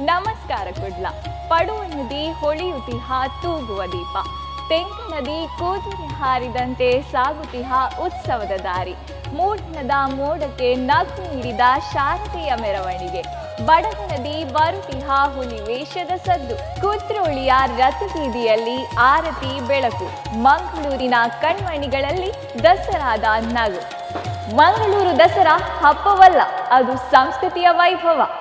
ನಮಸ್ಕಾರ ಕುಡ್ಲ. ಪಡುವ ನದಿ ಹೊಳೆಯುತಿಹ ತೂಗುವ ದೀಪ. ತೆಂಕ ನದಿ ಕೂದಲಿ ಹಾರಿದಂತೆ ಸಾಗುತಿಹ ಉತ್ಸವದ ದಾರಿ. ಮೂಡ್ನದ ಮೋಡಕ್ಕೆ ನಗು ನೀಡಿದ ಶಾರದೆಯ ಮೆರವಣಿಗೆ. ಬಡಗನದಿ ಬರುತಿಹ ಹುಲಿ ವೇಷದ ಸದ್ದು. ಕುದ್ರೋಳಿಯ ರಥಬೀದಿಯಲ್ಲಿ ಆರತಿ ಬೆಳಕು. ಮಂಗಳೂರಿನ ಕಣ್ಮಣಿಗಳಲ್ಲಿ ದಸರಾದ ನಗು. ಮಂಗಳೂರು ದಸರಾ ಹಬ್ಬವಲ್ಲ, ಅದು ಸಂಸ್ಕೃತಿಯ ವೈಭವ.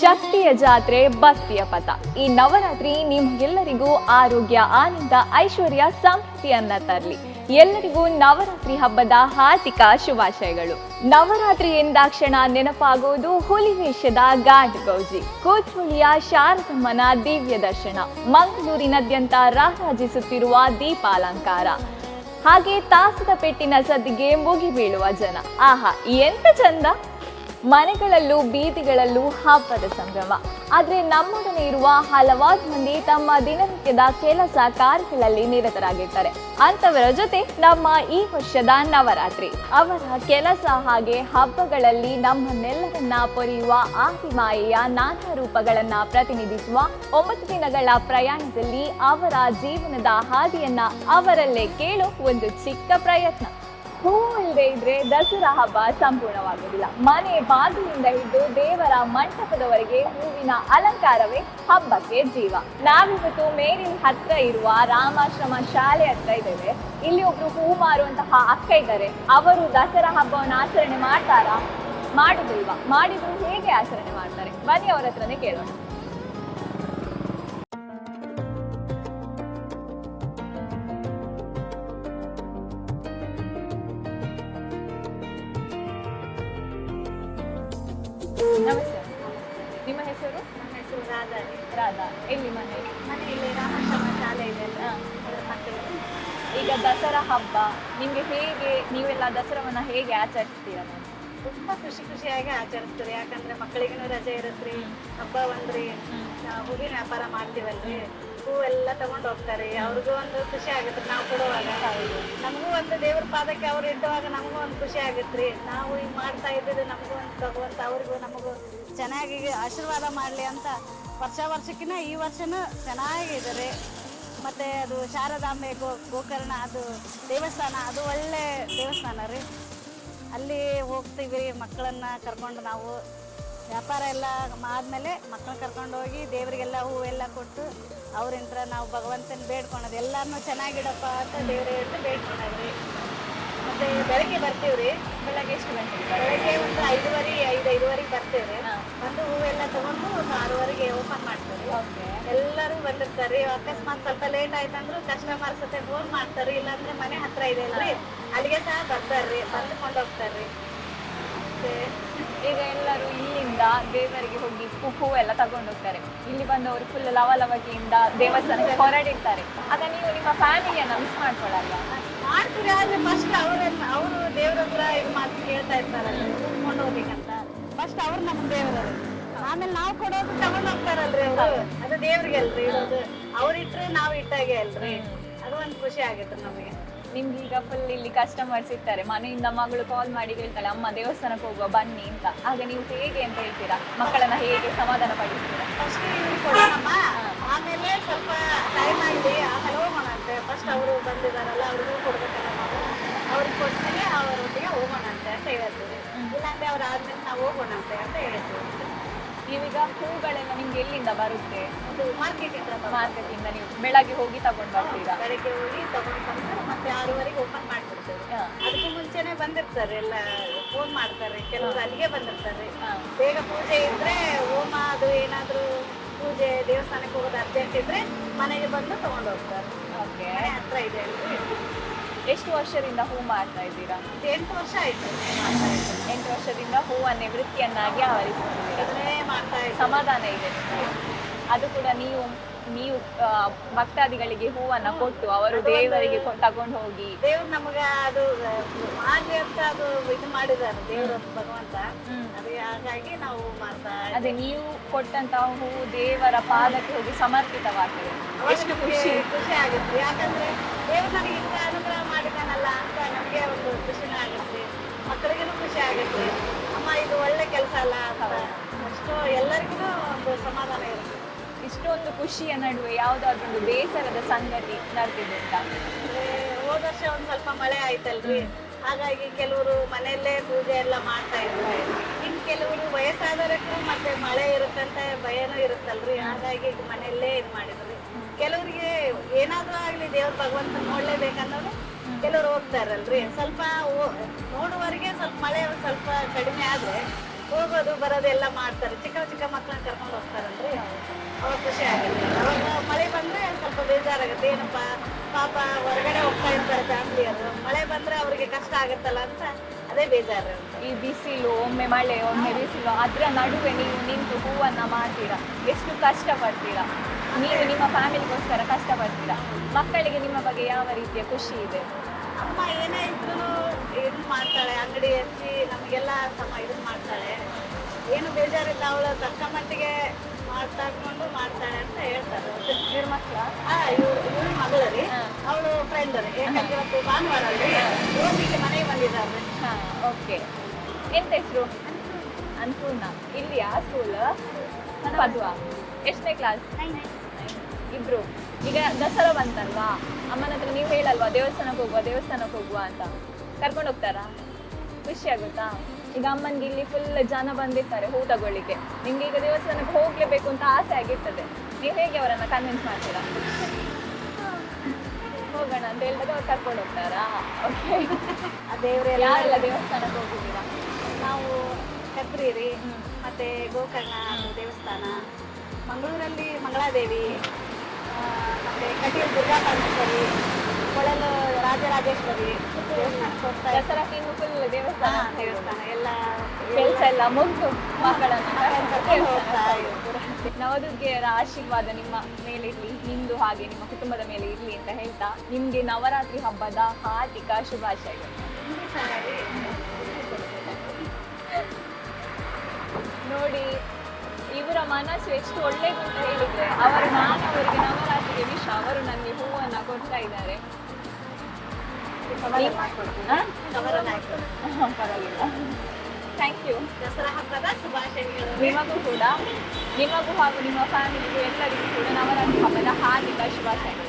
ಶಕ್ತಿಯ ಜಾತ್ರೆ ಭಕ್ತಿಯ ಪಥ. ಈ ನವರಾತ್ರಿ ನಿಮ್ಗೆಲ್ಲರಿಗೂ ಆರೋಗ್ಯ, ಆನಂದ, ಐಶ್ವರ್ಯ ಸಮೃದ್ಧಿಯನ್ನ ತರಲಿ. ಎಲ್ಲರಿಗೂ ನವರಾತ್ರಿ ಹಬ್ಬದ ಹಾರ್ದಿಕ ಶುಭಾಶಯಗಳು. ನವರಾತ್ರಿ ಎಂದಾಕ್ಷಣ ನೆನಪಾಗುವುದು ಹುಲಿ ವೇಷದ ಗಾಡ್ ಗೌಜಿ. ಕೂತ್ರುಳಿಯ ಶಾರದಮ್ಮನ ದಿವ್ಯ ದರ್ಶನ. ಮಂಗಳೂರಿನಾದ್ಯಂತ ರಾರಾಜಿಸುತ್ತಿರುವ ದೀಪಾಲಂಕಾರ. ಹಾಗೆ ತಾಸದ ಪೆಟ್ಟಿನ ಸದ್ದಿಗೆ ಮುಗಿ ಬೀಳುವ ಜನ. ಆಹಾ ಎಂತ ಚಂದ. ಮನೆಗಳಲ್ಲೂ, ಬೀದಿಗಳಲ್ಲೂ ಹಬ್ಬದ ಸಂಭ್ರಮ. ಆದರೆ ನಮ್ಮೊಡನೆ ಇರುವ ಹಲವಾರು ಮಂದಿ ತಮ್ಮ ದಿನನಿತ್ಯದ ಕೆಲಸ ಕಾರ್ಯಗಳಲ್ಲಿ ನಿರತರಾಗಿರ್ತಾರೆ. ಅಂತವರ ಜೊತೆ ನಮ್ಮ ಈ ವರ್ಷದ ನವರಾತ್ರಿ. ಅವರ ಕೆಲಸ ಹಾಗೆ ಹಬ್ಬಗಳಲ್ಲಿ ನಮ್ಮನ್ನೆಲ್ಲರನ್ನ ಪೊರೆಯುವ ಆದಿಮಾಯೆಯ ನಾನಾ ರೂಪಗಳನ್ನ ಪ್ರತಿನಿಧಿಸುವ ಒಂಬತ್ತು ದಿನಗಳ ಪ್ರಯಾಣದಲ್ಲಿ ಅವರ ಜೀವನದ ಹಾದಿಯನ್ನ ಅವರಲ್ಲೇ ಕೇಳೋ ಒಂದು ಚಿಕ್ಕ ಪ್ರಯತ್ನ. ಹೂ ಇಲ್ಲದೆ ಇದ್ರೆ ದಸರಾ ಹಬ್ಬ ಸಂಪೂರ್ಣವಾಗುವುದಿಲ್ಲ. ಮನೆ ಬಾಗಿಲಿಂದ ಹಿಡಿದು ದೇವರ ಮಂಟಪದವರೆಗೆ ಹೂವಿನ ಅಲಂಕಾರವೇ ಹಬ್ಬಕ್ಕೆ ಜೀವ. ನಾವಿವತ್ತು ಮೇರಿನ ಹತ್ರ ಇರುವ ರಾಮಾಶ್ರಮ ಶಾಲೆ ಹತ್ರ ಇದ್ದೇವೆ. ಇಲ್ಲಿ ಒಬ್ರು ಹೂ ಮಾರುವಂತಹ ಅಕ್ಕ ಇದ್ದಾರೆ. ಅವರು ದಸರಾ ಹಬ್ಬವನ್ನು ಆಚರಣೆ ಮಾಡ್ತಾರಾ? ಮಾಡುದಿಲ್ವಾ ಮಾಡಿದ್ರು ಹೇಗೆ ಆಚರಣೆ ಮಾಡ್ತಾರೆ? ಬನ್ನಿ ಅವರ ಹತ್ರನೇ ಕೇಳೋಣ. ರಾಧಾ ಎಲ್ಲಿ ಮನೆ ಮನೆಯಲ್ಲಿ ರಾಮಾಶ್ರಮ ಶಾಲೆ ಇದೆ ಅಲ್ಲ, ಹಾ. ಅದರ ಪಕ್ಕದಲ್ಲಿ. ಈಗ ದಸರಾ ಹಬ್ಬ ನಿಮಗೆ ಹೇಗೆ ನೀವೆಲ್ಲ ದಸರಾವನ್ನ ಹೇಗೆ ಆಚರಿಸ್ತೀರಾ? ತುಂಬಾ ಖುಷಿ ಖುಷಿಯಾಗಿ ಆಚರಿಸ್ತೀರಿ ಯಾಕಂದ್ರೆ ಮಕ್ಕಳಿಗೂ ರಜೆ ಇರುತ್ತೆ ಹಬ್ಬ ಬಂದ್ರಿ ನಾವು ಹೂವಿನ ವ್ಯಾಪಾರ ಮಾಡ್ತೀವಲ್ರಿ ಹೂವೆಲ್ಲ ತಗೊಂಡು ಹೋಗ್ತಾರೆ ಅವ್ರಿಗೂ ಒಂದು ಖುಷಿ ಆಗುತ್ತೆ ನಾವು ಕೊಡುವಾಗ ನಮಗೂ ಒಂದು ದೇವ್ರ ಪಾದಕ್ಕೆ ಅವ್ರು ಇಡುವಾಗ ನಮಗೂ ಒಂದು ಖುಷಿ ಆಗುತ್ತೆ ನಾವು ಈಗ ಮಾಡ್ತಾ ಇದ್ದಿದ್ದು ನಮಗೂ ಒಂದು ಭಗವಂತ ಅವ್ರಿಗೂ ನಮಗೂ ಚೆನ್ನಾಗಿ ಆಶೀರ್ವಾದ ಮಾಡಲಿ ಅಂತ ವರ್ಷ ವರ್ಷಕ್ಕಿಂತ ಈ ವರ್ಷನೂ ರೀ ಮತ್ತೆ ಅದು ಶಾರದಾಂಬೆ ಗೋ, ಗೋಕರ್ಣ, ಅದು ದೇವಸ್ಥಾನ, ಅದು ಒಳ್ಳೆ ದೇವಸ್ಥಾನ ರೀ. ಅಲ್ಲಿ ಹೋಗ್ತೀವಿ ಮಕ್ಕಳನ್ನ ಕರ್ಕೊಂಡು ನಾವು. ವ್ಯಾಪಾರ ಎಲ್ಲ ಆದಮೇಲೆ ಮಕ್ಕಳನ್ನ ಕರ್ಕೊಂಡು ಹೋಗಿ ದೇವರಿಗೆಲ್ಲ ಹೂವೆಲ್ಲ ಕೊಟ್ಟು ಅವ್ರಿಂತ್ರ ನಾವು ಭಗವಂತನ ಬೇಡ್ಕೊಳೋದು. ಎಲ್ಲರನ್ನೂ ಚೆನ್ನಾಗಿಡಪ್ಪ ಅಂತ ದೇವ್ರ ಹೇಳ್ತು ಬೇಡ್ಕೊಳೋದ್ರಿ ಮತ್ತೆ ಬೆಳಗ್ಗೆ ಬರ್ತೀವಿ ರೀ ಬೆಳಗ್ಗೆ ಎಷ್ಟು ಗಂಟೆಗೆ? ಬೆಳಗ್ಗೆ ಒಂದು ಐದುವರೆ, ಐದು, ಐದುವರೆಗೆ ಬರ್ತೀವಿ ಹಾ. ಬಂದು ಹೂವೆಲ್ಲ ತಗೊಂಡು ಒಂದು ಆರೂವರೆಗೆ ಓಪನ್ ಮಾಡ್ತಾರೆ. ಎಲ್ಲರೂ ಬಂದಿರ್ತಾರೆ. ಅಕಸ್ಮಾತ್ ಸ್ವಲ್ಪ ಲೇಟ್ ಆಯ್ತಂದ್ರು ಕಸ್ಟಮರ್ಸ್ ಜೊತೆ ಫೋನ್ ಮಾಡ್ತಾರೆ ಇಲ್ಲಾಂದ್ರೆ ಮನೆ ಹತ್ರ ಇದೆ ಅಲ್ರಿ ಅಲ್ಲಿಗೆ ಸಹ ಬರ್ತಾರ್ರಿ ಬಂದು ಕೊಂಡೋಗ್ತಾರ್ರಿ ಮತ್ತೆ ಈಗ ಎಲ್ಲರೂ ಇಲ್ಲಿಂದ ದೇವರಿಗೆ ಹೋಗಿ ಹೂವು ಎಲ್ಲ ತಗೊಂಡೋಗ್ತಾರೆ ಇಲ್ಲಿ ಬಂದವರು ಫುಲ್ ಲವಲವಿಕೆಯಿಂದ ದೇವಸ್ಥಾನಕ್ಕೆ ಹೊರಡಿರ್ತಾರೆ. ಆಗ ನೀವು ನಿಮ್ಮ ಫ್ಯಾಮಿಲಿಯನ್ನ ಮಿಸ್ ಮಾಡ್ಕೊಳ್ಳಲ್ಲ. ಮಾಡ್ತೀರಿ ಆದ್ರೆ ಫಸ್ಟ್ ಅವರನ್ನ ಅವರು ದೇವ್ರ ಹತ್ರ ಇದು ಮಾತು ಕೇಳ್ತಾ ಇರ್ತಾರಲ್ಲ ಕೊಂಡು ಹೋಗ್ಬೇಕಂತ. ಫಸ್ಟ್ ಅವ್ರು ನಮ್ ದೇವರು ಆಮೇಲೆ ನಾವು ಕೊಡೋದು ತಗೊಂಡ್ ಹೋಗ್ತಾರಲ್ರಿ ಅವರು. ಅದು ದೇವ್ರಿಗೆ ಅಲ್ರಿ ಇಡೋದು ಅವ್ರು ಇಟ್ರೆ ನಾವು ಇಟ್ಟಾಗೆ ಅಲ್ರಿ. ಅದು ಒಂದು ಖುಷಿ ಆಗಿತ್ತು ನಮಗೆ. ನಿಮ್ಗೆ ಈಗ ಫುಲ್ ಇಲ್ಲಿ ಕಸ್ಟಮರ್ಸ್ ಇರ್ತಾರೆ. ಮನೆಯಿಂದ ಮಗಳು ಕಾಲ್ ಮಾಡಿ ಹೇಳ್ತಾಳೆ ಅಮ್ಮ ದೇವಸ್ಥಾನಕ್ಕೆ ಹೋಗುವ ಬನ್ನಿ ಅಂತ. ಆಗ ನೀವು ಹೇಗೆ ಅಂತ ಹೇಳ್ತೀರಾ? ಮಕ್ಕಳನ್ನ ಹೇಗೆ ಸಮಾಧಾನ ಪಡಿಸ್ತೀರಾ? ಫಸ್ಟ್ ಇವ್ರಿಗೆ ಕೊಡೋಣಮ್ಮ. ಆಮೇಲೆ ಸ್ವಲ್ಪ ಟೈಮ್ ಆಗಲಿ ಆಮೇಲೆ ಹೋಗೋಣ ಅಂತೆ. ಫಸ್ಟ್ ಅವರು ಬಂದಿದಾರಲ್ಲ ಅವ್ರಿಗೂ ಕೊಡ್ಬೇಕಲ್ಲ ಕೊಟ್ಮೇಲೆ ಅವರೊಟ್ಟಿಗೆ ಹೋಗೋಣ ಅಂತ ಅಂತ ಹೇಳ್ತೀವಿ ಇಲ್ಲಾಂದ್ರೆ ಅವ್ರು ಆದ್ಮೇಲೆ ನಾವು ಹೋಗೋಣ ಅಂತೆ ಅಂತ ಹೇಳ್ತೀವಿ ನೀವೀಗ ಹೂಗಳೆಲ್ಲ ನಿಮ್ಗೆ ಎಲ್ಲಿಂದ ಬರುತ್ತೆ? ಒಂದು ಮಾರ್ಕೆಟ್ ಇಂದ ಮಾರ್ಕೆಟ್ ಇಂದ ನೀವು ಬೆಳಗ್ಗೆ ಹೋಗಿ ತಗೊಂಡ್ ಬರ್ತೀರಾ? ಬೆಳಗ್ಗೆ ಹೋಗಿ ತಗೊಂಡು ಬಂದು ಮತ್ತೆ ಆರೂವರೆಗೆ ಓಪನ್ ಮಾಡ್ಬಿಡ್ತೇವೆ. ಅದಕ್ಕೂ ಮುಂಚೆನೆ ಬಂದಿರ್ತಾರೆ ಎಲ್ಲ ಫೋನ್ ಮಾಡ್ತಾರೆ. ಕೆಲವರು ಅಲ್ಲಿಗೆ ಬಂದಿರ್ತಾರೆ. ಬೇಗ ಪೂಜೆ ಇದ್ರೆ ಹೋಮ ಅದು ಏನಾದರೂ ಪೂಜೆ ದೇವಸ್ಥಾನಕ್ಕೆ ಹೋಗೋದು ಅರ್ಜೆಂಟ್ ಇದ್ರೆ ಮನೆಗೆ ಬಂದು ತಗೊಂಡು ಹೋಗ್ತಾರೆ. ಮನೆ ಹತ್ರ ಇದೆ ಎಷ್ಟು ವರ್ಷದಿಂದ ಹೂ ಮಾಡ್ತಾ ಇದ್ದೀರಾ? ಇದು ಎಂಟು ವರ್ಷ ಆಯ್ತು. ಎಂಟು ವರ್ಷದಿಂದ ಹೂವನ್ನು ವೃತ್ತಿಯನ್ನಾಗಿ ಇದನ್ನೇ ಮಾಡ್ತಾ ಸಮಾಧಾನ ಇದೆ. ಅದು ಕೂಡ ನೀವು ನೀವು ಭಕ್ತಾದಿಗಳಿಗೆ ಹೂವನ್ನ ಕೊಟ್ಟು ಅವರು ದೇವರಿಗೆ ತಗೊಂಡು ಹೋಗಿ. ದೇವ್ರು ನಮಗ ಅದು ಮಾಡ್ಲಿ ಅಂತ ಅದು ಇದು ಮಾಡಿದಾರೆ ದೇವ್ರ ಭಗವಂತ. ಅದೇ ಹಾಗಾಗಿ ನಾವು ಮಾಡ್ತಾ ಅದೇ ನೀವು ಕೊಟ್ಟಂತ ಹೂವು ದೇವರ ಪಾದಕ್ಕೆ ಹೋಗಿ ಸಮರ್ಪಿತವಾಗ್ತದೆ. ಎಷ್ಟು ಖುಷಿ. ಖುಷಿ ಆಗುತ್ತೆ. ಯಾಕಂದ್ರೆ ದೇವರು ನಮಗೆ ಇಂಥ ಅನುಗ್ರಹ ಮಾಡಿದಾನಲ್ಲ ಅಂತ ನಮಗೆ ಒಂದು ಖುಷಿನ ಆಗುತ್ತೆ. ಮಕ್ಕಳಿಗೂ ಖುಷಿ ಆಗುತ್ತೆ. ಅಮ್ಮ ಇದು ಒಳ್ಳೆ ಕೆಲಸ ಅಲ್ಲ ಅಷ್ಟು ಎಲ್ಲರಿಗೂ ಒಂದು ಸಮಾಧಾನ ಇರುತ್ತೆ. ಇಷ್ಟೊಂದು ಖುಷಿಯ ನಡುವೆ ಯಾವುದಾದ್ರೊಂದು ಬೇಸರದ ಸಂಗತಿ ನಡೆದಿದೆ ಅಂತ. ಹೋದ ವರ್ಷ ಒಂದು ಸ್ವಲ್ಪ ಮಳೆ ಆಯ್ತಲ್ರಿ? ಹಾಗಾಗಿ ಕೆಲವರು ಮನೆಯಲ್ಲೇ ಪೂಜೆ ಎಲ್ಲ ಮಾಡ್ತಾ ಇದ್ದಾರೆ ಇನ್ ಕೆಲವರು ವಯಸ್ಸಾದವರಿಗೂ ಮತ್ತೆ ಮಳೆ ಇರುತ್ತಂತ ಭಯನೂ ಇರುತ್ತಲ್ರಿ. ಹಾಗಾಗಿ ಮನೆಯಲ್ಲೇ ಇದು ಮಾಡಿದ್ರಿ. ಕೆಲವರಿಗೆ ಏನಾದ್ರೂ ಆಗ್ಲಿ ದೇವ್ರ ಭಗವಂತ ನೋಡ್ಲೇಬೇಕನ್ನೋರು ಕೆಲವರು ಹೋಗ್ತಾರಲ್ರಿ. ಸ್ವಲ್ಪ ನೋಡುವವರಿಗೆ ಸ್ವಲ್ಪ ಮಳೆ ಸ್ವಲ್ಪ ಕಡಿಮೆ ಆದ್ರೆ ಹೋಗೋದು ಬರೋದೆಲ್ಲ ಮಾಡ್ತಾರೆ. ಚಿಕ್ಕ ಚಿಕ್ಕ ಮಕ್ಕಳನ್ನ ಕರ್ಕೊಂಡು ಹೋಗ್ತಾರಲ್ರಿ. ಅವಾಗ ಖುಷಿ ಆಗುತ್ತೆ. ಅವಾಗ ಮಳೆ ಬಂದ್ರೆ ಸ್ವಲ್ಪ ಬೇಜಾರಾಗುತ್ತೆ. ಏನಪ್ಪ, ಪಾಪ ಹೊರಗಡೆ ಹೋಗ್ತಾ ಇರ್ತಾರೆ ಫ್ಯಾಮಿಲಿಯವರು ಮಳೆ ಬಂದ್ರೆ ಅವ್ರಿಗೆ ಕಷ್ಟ ಆಗುತ್ತಲ್ಲ ಅಂತ ಅದೇ ಬೇಜಾರು ಈ ಬಿಸಿಲು ಒಮ್ಮೆ ಮಳೆ ಒಮ್ಮೆ ಬಿಸಿಲು ಅದರ ನಡುವೆ ನೀವು ನಿಂತು ಹೂವನ್ನು ಮಾಡ್ತೀರಾ ಎಷ್ಟು ಕಷ್ಟಪಡ್ತೀರಾ? ನೀವು ನಿಮ್ಮ ಫ್ಯಾಮಿಲಿಗೋಸ್ಕರ ಕಷ್ಟಪಡ್ತೀರಾ? ಮಕ್ಕಳಿಗೆ ನಿಮ್ಮ ಬಗ್ಗೆ ಯಾವ ರೀತಿಯ ಖುಷಿ ಇದೆ? ಅಮ್ಮ ಏನೇ ಇದ್ರು ಇದು ಮಾಡ್ತಾಳೆ ಅಂಗಡಿ ಹಚ್ಚಿ ನಮಗೆಲ್ಲ ಸಮ ಇದು ಮಾಡ್ತಾಳೆ. ಏನು ಬೇಜಾರಿಲ್ಲ ಅವಳು ತಕ್ಕ ಮಟ್ಟಿಗೆ ಮಾತಾಡ್ಕೊಂಡು ಮಾಡ್ತಾಳೆ ಅಂತ ಹೇಳ್ತಾರೆ. ಇವ್ರ ಮಕ್ಕಳ? ಇವ್ರು ಇವ್ರ ಮಗಳ ರೀ. ಅವಳು ಫ್ರೆಂಡ್ ರೀ ಯಾಕಂದ್ರೆ ಇವತ್ತು ಭಾನುವಾರ ಅಲ್ರಿ ಮನೆಗೆ ಬಂದಿದ್ದಾರೆ. ಓಕೆ. ಎಂತ ಹೆಸರು? ಅನ್ಪೂರ್ಣ. ಇಲ್ಲಿಯಾ ಸ್ಕೂಲ್ ಪದ್ವಾ ಎಷ್ಟನೇ ಕ್ಲಾಸ್ ಇಬ್ರು. ಈಗ ದಸರಾ ಬಂತಲ್ವಾ? ಅಮ್ಮನ ಹತ್ರ ನೀವು ಹೇಳಲ್ವಾ ದೇವಸ್ಥಾನಕ್ಕೆ ಹೋಗುವ ದೇವಸ್ಥಾನಕ್ಕೆ ಹೋಗುವ ಅಂತ? ಕರ್ಕೊಂಡು ಹೋಗ್ತಾರಾ? ಖುಷಿ ಆಗುತ್ತಾ? ಈಗ ಅಮ್ಮನಿಗೆ ಇಲ್ಲಿ ಫುಲ್ ಜನ ಬಂದಿರ್ತಾರೆ ಹೂ ತಗೊಳ್ಳಿಕ್ಕೆ. ನಿಮ್ಗೆ ಈಗ ದೇವಸ್ಥಾನಕ್ಕೆ ಹೋಗ್ಲೇಬೇಕು ಅಂತ ಆಸೆ ಆಗಿರ್ತದೆ. ನೀವು ಹೇಗೆ ಅವರನ್ನ ಕನ್ವಿನ್ಸ್ ಮಾಡ್ತೀರಾ? ಹೋಗೋಣ ಅಂತ ಹೇಳಿದಾಗ ಅವ್ರು ಕರ್ಕೊಂಡು ಹೋಗ್ತಾರಾ? ಓಕೆ ಆ ದೇವರೆಲ್ಲ ಯಾರೆಲ್ಲ ದೇವಸ್ಥಾನಕ್ಕೆ ಹೋಗಿದ್ದೀರಾ? ನಾವು ಕದ್ರಿರಿ ಮತ್ತೆ ಗೋಕರ್ಣ ದೇವಸ್ಥಾನ. ಮಂಗಳೂರಲ್ಲಿ ಮಂಗಳಾದೇವಿ ಮತ್ತೆ ಕಟೀಲ್ ದುರ್ಗಾ ಪರಮೇಶ್ವರಿ ಕೊಳಲು ರಾಜರಾಜೇಶ್ವರಿ ದೇವಸ್ಥಾನಕ್ಕೆ ಹೋಗ್ತಾ. ದಸರಾಕ್ಕೆ ಇನ್ನು ಫುಲ್ ದೇವಸ್ಥಾನ ದೇವಸ್ಥಾನ. ಎಲ್ಲ ಕೆಲಸ ಎಲ್ಲ ಮುಗ್ದು ಮಕ್ಕಳನ್ನು ಹೋಗ್ತಾ ಇರ್ತೀವಿ. ನವದುರ್ಗೆಯರ ಆಶೀರ್ವಾದ ನಿಮ್ಮ ಮೇಲೆ ಇರಲಿ ನಿಮ್ದು ಹಾಗೆ ನಿಮ್ಮ ಕುಟುಂಬದ ಮೇಲೆ ಇರಲಿ ಅಂತ ಹೇಳ್ತಾ ನಿಮ್ಗೆ ನವರಾತ್ರಿ ಹಬ್ಬದ ಹಾರ್ದಿಕ ಶುಭಾಶಯಗಳು. ನೋಡಿ ಇವರ ಮನಸ್ಸು ಎಷ್ಟು ಒಳ್ಳೇದು ಅಂತ ಹೇಳಿದ್ರೆ ಅವರು ನಾನು ಅವರಿಗೆ ನವರಾತ್ರಿಗೆ ವಿಷ ಅವರು ನನಗೆ ಹೂವನ್ನು ಕೊಡ್ತಾ ಇದ್ದಾರೆ. ಪರವಾಗಿಲ್ಲ. ಥ್ಯಾಂಕ್ ಯು ದಸರಾ ಹಬ್ಬದ ಶುಭಾಶಯಗಳು. ನಿಮಗೂ ಕೂಡ. ನಿಮಗೂ ಹಾಗೂ ನಿಮ್ಮ ಫ್ಯಾಮಿಲಿಗೂ ಎಲ್ಲರಿಗೂ ಕೂಡ ನವರಾತ್ರಿ ಹಬ್ಬದ ಹಾರ್ದಿಕ ಶುಭಾಶಯಗಳು.